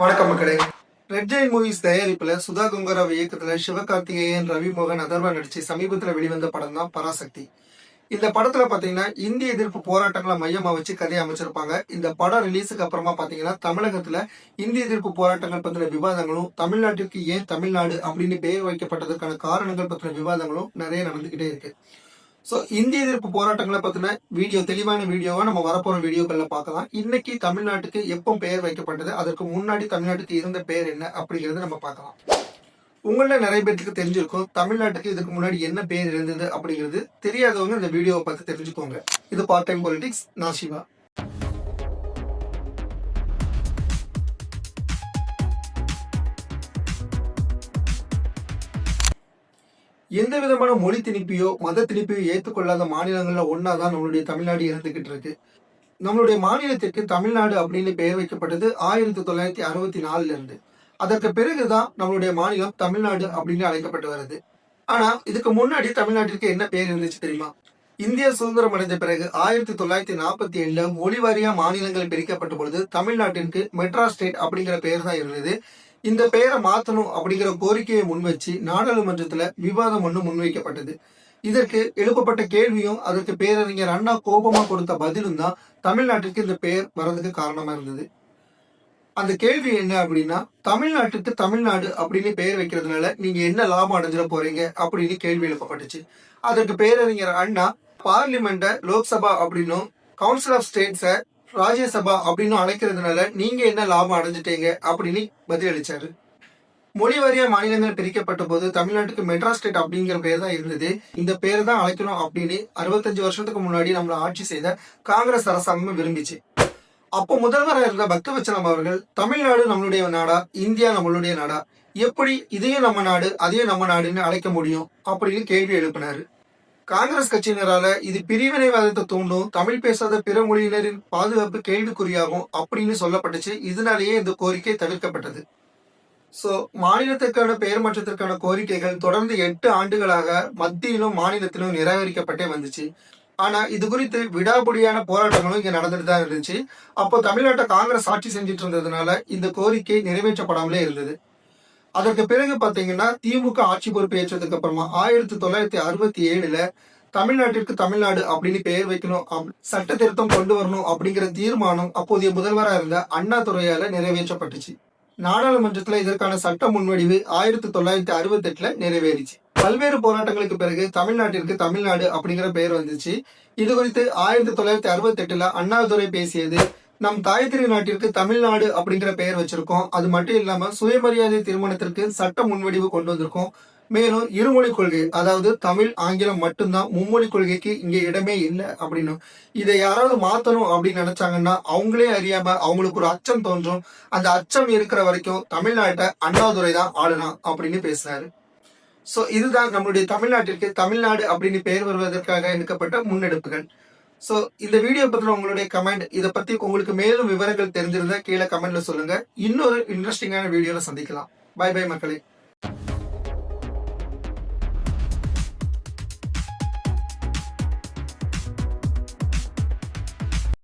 வணக்கம் மக்களே. Red giant movies தயாரிப்புல சுதா குங்கராவ் இயக்கத்துல சிவகார்த்திகேயன் ரவி மோகன் அதர்வா நடிச்சு சமீபத்துல வெளிவந்த படம் தான் பராசக்தி. இந்த படத்துல பாத்தீங்கன்னா இந்திய எதிர்ப்பு போராட்டங்களை மையமா வச்சு கதையை அமைச்சிருப்பாங்க. இந்த படம் ரிலீஸுக்கு அப்புறமா பாத்தீங்கன்னா தமிழகத்துல இந்திய எதிர்ப்பு போராட்டங்கள் பத்தின விவாதங்களும் தமிழ்நாட்டிற்கு ஏன் தமிழ்நாடு அப்படின்னு பெயர் வைக்கப்பட்டதற்கான காரணங்கள் பத்தின விவாதங்களும் நிறைய நடந்துகிட்டே இருக்கு. ஸோ இந்திய எதிர்ப்பு போராட்டங்களை பத்தின வீடியோ தெளிவான வீடியோவா நம்ம வரப்போற வீடியோக்கள்ல பார்க்கலாம். இன்னைக்கு தமிழ்நாட்டுக்கு எப்போ பெயர் வைக்கப்பட்டது? அதற்கு முன்னாடி தமிழ்நாட்டுக்கு இருந்த பெயர் என்ன அப்படிங்கறத நம்ம பார்க்கலாம். உங்களில் நிறைய பேருக்கு தெரிஞ்சிருக்கும். தமிழ்நாட்டுக்கு இதுக்கு முன்னாடி என்ன பேர் இருந்தது அப்படிங்கிறது தெரியாதவங்க இந்த வீடியோவை பார்த்து தெரிஞ்சுக்கோங்க. இது பார்ட் டைம் பாலிடிக்ஸ் நான் சிவா. எந்த விதமான மொழி திணிப்பையோ மத திணிப்பையோ ஏற்றுக்கொள்ளாத மாநிலங்கள்ல ஒன்னா தான் நம்மளுடைய தமிழ்நாடு இருந்துகிட்டு இருக்கு. நம்மளுடைய மாநிலத்திற்கு தமிழ்நாடு அப்படின்னு பெயர் வைக்கப்பட்டது ஆயிரத்தி தொள்ளாயிரத்தி அறுபத்தி நாலுல இருந்து. அதற்கு பிறகுதான் நம்மளுடைய மாநிலம் தமிழ்நாடு அப்படின்னு அழைக்கப்பட்டு வருது. ஆனா இதுக்கு முன்னாடி தமிழ்நாட்டிற்கு என்ன பேர் இருந்துச்சு தெரியுமா? இந்திய சுதந்திரம் அடைந்த பிறகு ஆயிரத்தி தொள்ளாயிரத்தி நாற்பத்தி ஏழுல மொழி வாரியா மாநிலங்கள் பிரிக்கப்பட்ட பொழுது தமிழ்நாட்டிற்கு மெட்ராஸ் ஸ்டேட் அப்படிங்கிற பெயர் தான் இருந்தது. இந்த பெயரை மாத்தணும் அப்படிங்கிற கோரிக்கையை முன்வச்சு நாடாளுமன்றத்துல விவாதம் ஒன்று முன்வைக்கப்பட்டது. இதற்கு எழுப்பப்பட்ட கேள்வியும் அதற்கு பேரறிஞர் அண்ணா கோபமா கொடுத்த பதிலும் தான் தமிழ்நாட்டிற்கு இந்த பெயர் வர்றதுக்கு காரணமா இருந்தது. அந்த கேள்வி என்ன அப்படின்னா தமிழ்நாட்டுக்கு தமிழ்நாடு அப்படின்னு பெயர் வைக்கிறதுனால நீங்க என்ன லாபம் அடைஞ்சிட போறீங்க அப்படின்னு கேள்வி எழுப்பப்பட்டுச்சு. அதற்கு பேரறிஞர் அண்ணா பார்லிமெண்ட லோக்சபா அப்படின்னும் கவுன்சில் ஆஃப் ஸ்டேட்ஸை ராஜ்யசபா அப்படின்னு அழைக்கிறதுனால நீங்க என்ன லாபம் அடைஞ்சிட்டீங்க அப்படின்னு பதிலளிச்சாரு. மொழி வாரியா மாநிலங்கள் பிரிக்கப்பட்ட போது தமிழ்நாட்டுக்கு மெட்ராஸ் ஸ்டேட் அப்படிங்கிற பேர் தான் இருந்தது. இந்த பேர் தான் அழைக்கணும் அப்படின்னு அறுபத்தஞ்சு வருஷத்துக்கு முன்னாடி நம்மளை ஆட்சி செய்த காங்கிரஸ் அரசாங்கம் விரும்பிச்சு. அப்போ முதல்வராக இருந்த பக்தவச்சலம் அவர்கள் தமிழ்நாடு நம்மளுடைய நாடா இந்தியா நம்மளுடைய நாடா எப்படி இதையும் நம்ம நாடு அதையும் நம்ம நாடுன்னு அழைக்க முடியும்? அப்படின்னு கேள்வி எழுப்பினாரு. காங்கிரஸ் கட்சியினரால இது பிரிவினைவாதத்தை தூண்டும் தமிழ் பேசாத பிற மொழியினரின் பாதுகாப்பு கேள்விக்குறியாகும் அப்படின்னு சொல்லப்பட்டுச்சு. இதனாலேயே இந்த கோரிக்கை தவிர்க்கப்பட்டது. சோ மாநிலத்திற்கான பெயர் மாற்றத்திற்கான கோரிக்கைகள் தொடர்ந்து எட்டு ஆண்டுகளாக மத்தியிலும் மாநிலத்திலும் நிராகரிக்கப்பட்டே வந்துச்சு. ஆனா இது குறித்து விடாபுடியான போராட்டங்களும் இங்க நடந்துட்டு தான் இருந்துச்சு. அப்போ தமிழ்நாட்டை காங்கிரஸ் ஆட்சி செஞ்சுட்டு இருந்ததுனால இந்த கோரிக்கை நிறைவேற்றப்படாமலே இருந்தது. அதற்கு பிறகு பாத்தீங்கன்னா திமுக ஆட்சி பொறுப்பு ஏற்றதுக்கு அப்புறமா ஆயிரத்தி தொள்ளாயிரத்தி அறுபத்தி ஏழுல தமிழ்நாட்டிற்கு தமிழ்நாடு அப்படின்னு பெயர் வைக்கணும் சட்ட திருத்தம் கொண்டு வரணும் அப்படிங்கிற தீர்மானம் அப்போதைய முதல்வராக இருந்த அண்ணா துறையால நிறைவேற்றப்பட்டுச்சு. நாடாளுமன்றத்துல இதற்கான சட்ட முன்வடிவு ஆயிரத்தி தொள்ளாயிரத்தி அறுபத்தி எட்டுல நிறைவேறிச்சு. பல்வேறு போராட்டங்களுக்கு பிறகு தமிழ்நாட்டிற்கு தமிழ்நாடு அப்படிங்கிற பெயர் வந்துச்சு. இது குறித்து ஆயிரத்தி தொள்ளாயிரத்தி அறுபத்தி எட்டுல அண்ணாதுரை பேசியது நம் தாய்திரி நாட்டிற்கு தமிழ்நாடு அப்படிங்கிற பெயர் வச்சிருக்கோம். அது மட்டும் இல்லாம சுயமரியாதை திருமணத்திற்கு சட்ட முன்வடிவு கொண்டு வந்திருக்கோம். மேலும் இருமொழி கொள்கை அதாவது தமிழ் ஆங்கிலம் மட்டும்தான் மும்மொழி கொள்கைக்கு இங்க இடமே இல்லை அப்படின்னு. இதை யாராவது மாத்தணும் அப்படின்னு நினைச்சாங்கன்னா அவங்களே அறியாம அவங்களுக்கு ஒரு அச்சம் தோன்றும். அந்த அச்சம் இருக்கிற வரைக்கும் தமிழ்நாட்டை அண்ணாதுரை தான் ஆளலாம் அப்படின்னு பேசினாரு சோ இதுதான் நம்மளுடைய தமிழ்நாட்டிற்கு தமிழ்நாடு அப்படின்னு பெயர் வருவதற்காக எடுக்கப்பட்ட முன்னெடுப்புகள். சோ இந்த வீடியோ பத்தின உங்களுடைய கமெண்ட் இதை பத்தி உங்களுக்கு மேலும் விவரங்கள் தெரிஞ்சிருந்தா கீழே கமெண்ட்ல சொல்லுங்க. இன்னொரு இன்ட்ரெஸ்டிங்கான வீடியோல சந்திக்கலாம். பை பை மக்களே.